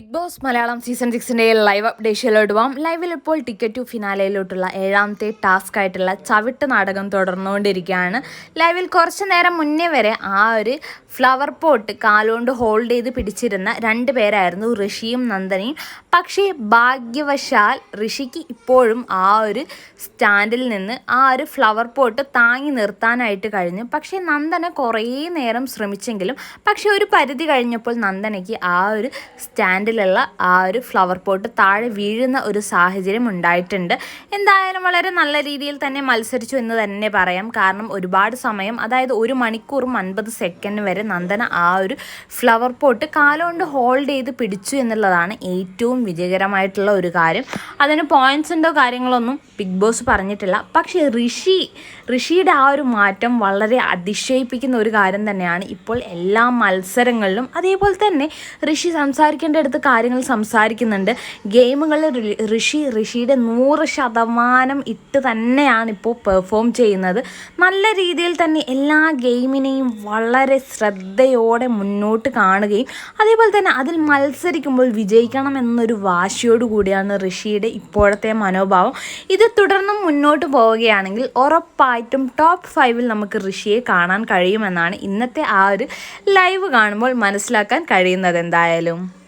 Big boss Malayalam season സിക്സിന്റെ live അപ്ഡേഷനിലോട്ട് പോകാം ലൈവിൽ ഇപ്പോൾ ടിക്കറ്റ് ടു ഫിനാലയിലോട്ടുള്ള ഏഴാമത്തെ ടാസ്ക് ആയിട്ടുള്ള ചവിട്ട് നാടകം തുടർന്നുകൊണ്ടിരിക്കുകയാണ്. ലൈവിൽ കുറച്ച് നേരം മുന്നേ വരെ ആ ഒരു ഫ്ലവർ പോട്ട് കാലുകൊണ്ട് ഹോൾഡ് ചെയ്ത് പിടിച്ചിരുന്ന രണ്ട് പേരായിരുന്നു ഋഷിയും നന്ദനിയും. പക്ഷേ ഭാഗ്യവശാൽ ഋഷിക്ക് ഇപ്പോഴും ആ ഒരു സ്റ്റാൻഡിൽ നിന്ന് ആ ഒരു ഫ്ലവർ പോട്ട് താങ്ങി നിർത്താനായിട്ട് കഴിഞ്ഞു. പക്ഷേ നന്ദന കുറേ നേരം ശ്രമിച്ചെങ്കിലും പക്ഷേ ഒരു പരിധി കഴിഞ്ഞപ്പോൾ നന്ദനയ്ക്ക് ആ ഒരു സ്റ്റാൻഡിലുള്ള ആ ഒരു ഫ്ലവർ പോട്ട് താഴെ വീഴുന്ന ഒരു സാഹചര്യം ഉണ്ടായിട്ടുണ്ട്. എന്തായാലും വളരെ നല്ല രീതിയിൽ തന്നെ മത്സരിച്ചു എന്ന് തന്നെ പറയാം. കാരണം ഒരുപാട് സമയം അതായത് ഒരു മണിക്കൂറും അൻപത് സെക്കൻഡ് വരെ നന്ദന ആ ഒരു ഫ്ലവർ പോട്ട് കാലുകൊണ്ട് ഹോൾഡ് ചെയ്ത് പിടിച്ചു എന്നുള്ളതാണ് ഏറ്റവും വിജയകരമായിട്ടുള്ള ഒരു കാര്യം. അതിന് പോയിന്റ്സിന്റെയോ കാര്യങ്ങളൊന്നും ബിഗ് ബോസ് പറഞ്ഞിട്ടില്ല. പക്ഷേ ഋഷി ഋഷിയുടെ ആ ഒരു മാറ്റം വളരെ അതിശയിപ്പിക്കുന്ന ഒരു കാര്യം തന്നെയാണ്. ഇപ്പോൾ എല്ലാ മത്സരങ്ങളിലും അതേപോലെ തന്നെ ഋഷി സംസാരിക്കേണ്ട അടുത്ത് കാര്യങ്ങൾ സംസാരിക്കുന്നുണ്ട്. ഗെയിമുകളിൽ ഋഷി ഋഷിയുടെ നൂറ് ശതമാനം ഇട്ട് തന്നെയാണ് ഇപ്പോൾ പെർഫോം ചെയ്യുന്നത്. നല്ല രീതിയിൽ തന്നെ എല്ലാ ഗെയിമിനെയും വളരെ ശ്രദ്ധയോടെ മുന്നോട്ട് കാണുകയും അതേപോലെ തന്നെ അതിൽ മത്സരിക്കുമ്പോൾ വിജയിക്കണം എന്നൊരു വാശിയോട് കൂടിയാണ് ഋഷിയുടെ ഇപ്പോഴത്തെ മനോഭാവം. ഇത് തുടർന്നും മുന്നോട്ട് പോവുകയാണെങ്കിൽ ഉറപ്പായിട്ടും ടോപ്പ് ഫൈവിൽ നമുക്ക് ഋഷിയെ കാണാൻ കഴിയുമെന്നാണ് ഇന്നത്തെ ആ ഒരു ലൈവ് കാണുമ്പോൾ മനസ്സിലാക്കാൻ കഴിയുന്നത് എന്തായാലും.